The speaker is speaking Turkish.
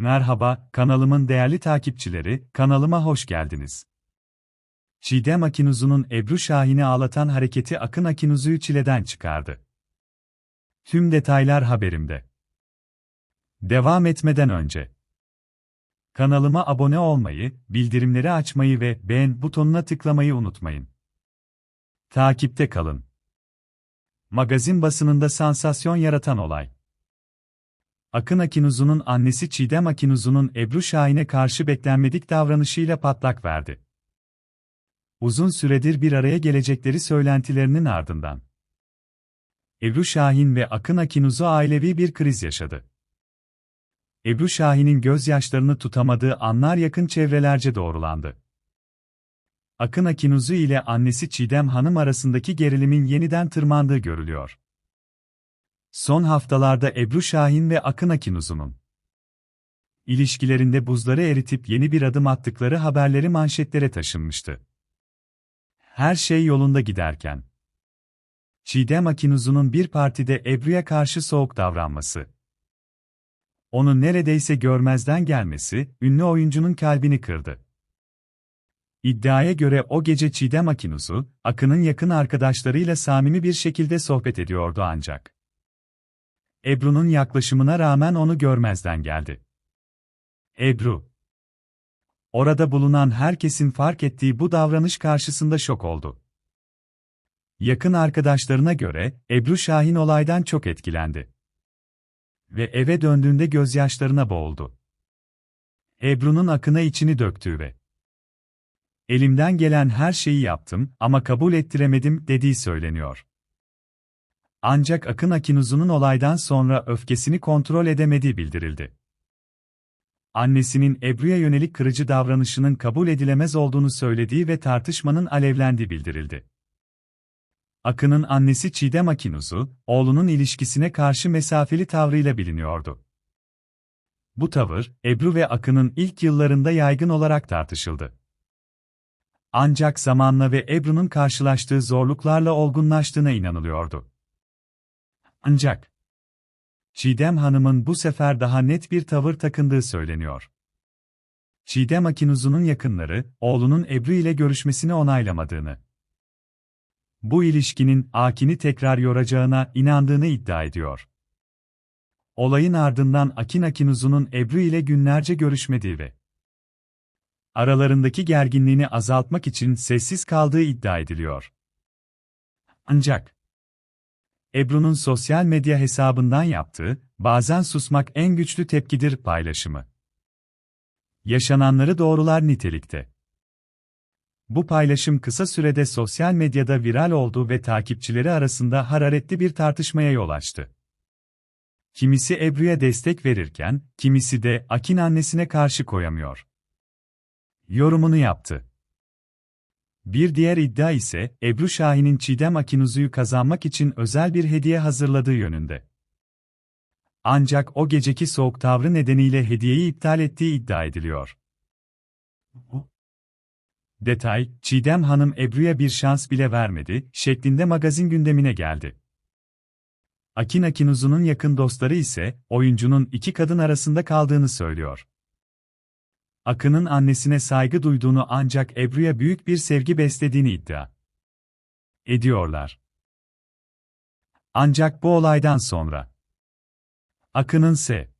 Merhaba, kanalımın değerli takipçileri, kanalıma hoş geldiniz. Çiğdem Akinuzu'nun Ebru Şahin'i ağlatan hareketi Akın Akinuzu'yu çileden çıkardı. Tüm detaylar haberimde. Devam etmeden önce kanalıma abone olmayı, bildirimleri açmayı ve beğen butonuna tıklamayı unutmayın. Takipte kalın. Magazin basınında sansasyon yaratan olay. Akın Akinuzu'nun annesi Çiğdem Akinuzu'nun Ebru Şahin'e karşı beklenmedik davranışıyla patlak verdi. Uzun süredir bir araya gelecekleri söylentilerinin ardından. Ebru Şahin ve Akın Akinuzu ailevi bir kriz yaşadı. Ebru Şahin'in gözyaşlarını tutamadığı anlar yakın çevrelerce doğrulandı. Akın Akinuzu ile annesi Çiğdem Hanım arasındaki gerilimin yeniden tırmandığı görülüyor. Son haftalarda Ebru Şahin ve Akın Akinuzu'nun ilişkilerinde buzları eritip yeni bir adım attıkları haberleri manşetlere taşınmıştı. Her şey yolunda giderken Çiğdem Akinuzu'nun bir partide Ebru'ya karşı soğuk davranması, onu neredeyse görmezden gelmesi, ünlü oyuncunun kalbini kırdı. İddiaya göre o gece Çiğdem Akinuzu, Akın'ın yakın arkadaşlarıyla samimi bir şekilde sohbet ediyordu ancak. Ebru'nun yaklaşımına rağmen onu görmezden geldi. Ebru. Orada bulunan herkesin fark ettiği bu davranış karşısında şok oldu. Yakın arkadaşlarına göre, Ebru Şahin olaydan çok etkilendi. Ve eve döndüğünde gözyaşlarına boğuldu. Ebru'nun akına içini döktüğü ve Elimden gelen her şeyi yaptım ama kabul ettiremedim dediği söyleniyor. Ancak Akın Akinuzu'nun olaydan sonra öfkesini kontrol edemediği bildirildi. Annesinin Ebru'ya yönelik kırıcı davranışının kabul edilemez olduğunu söylediği ve tartışmanın alevlendiği bildirildi. Akın'ın annesi Çiğdem Akinuzu, oğlunun ilişkisine karşı mesafeli tavrıyla biliniyordu. Bu tavır, Ebru ve Akın'ın ilk yıllarında yaygın olarak tartışıldı. Ancak zamanla ve Ebru'nun karşılaştığı zorluklarla olgunlaştığına inanılıyordu. Ancak Çiğdem Hanım'ın bu sefer daha net bir tavır takındığı söyleniyor. Çiğdem Akinuzu'nun yakınları, oğlunun Ebru ile görüşmesini onaylamadığını, bu ilişkinin Akin'i tekrar yoracağına inandığını iddia ediyor. Olayın ardından Akin Akinuzu'nun Ebru ile günlerce görüşmediği ve aralarındaki gerginliğini azaltmak için sessiz kaldığı iddia ediliyor. Ancak Ebru'nun sosyal medya hesabından yaptığı, bazen susmak en güçlü tepkidir paylaşımı. Yaşananları doğrular nitelikte. Bu paylaşım kısa sürede sosyal medyada viral oldu ve takipçileri arasında hararetli bir tartışmaya yol açtı. Kimisi Ebru'ya destek verirken, kimisi de Akin annesine karşı koyamıyor. Yorumunu yaptı. Bir diğer iddia ise, Ebru Şahin'in Çiğdem Akinuzu'yu kazanmak için özel bir hediye hazırladığı yönünde. Ancak o geceki soğuk tavrı nedeniyle hediyeyi iptal ettiği iddia ediliyor. Detay, Çiğdem Hanım Ebru'ya bir şans bile vermedi, şeklinde magazin gündemine geldi. Akin Akinuzu'nun yakın dostları ise, oyuncunun iki kadın arasında kaldığını söylüyor. Akın'ın annesine saygı duyduğunu ancak Ebru'ya büyük bir sevgi beslediğini iddia ediyorlar. Ancak bu olaydan sonra Akın'ın S.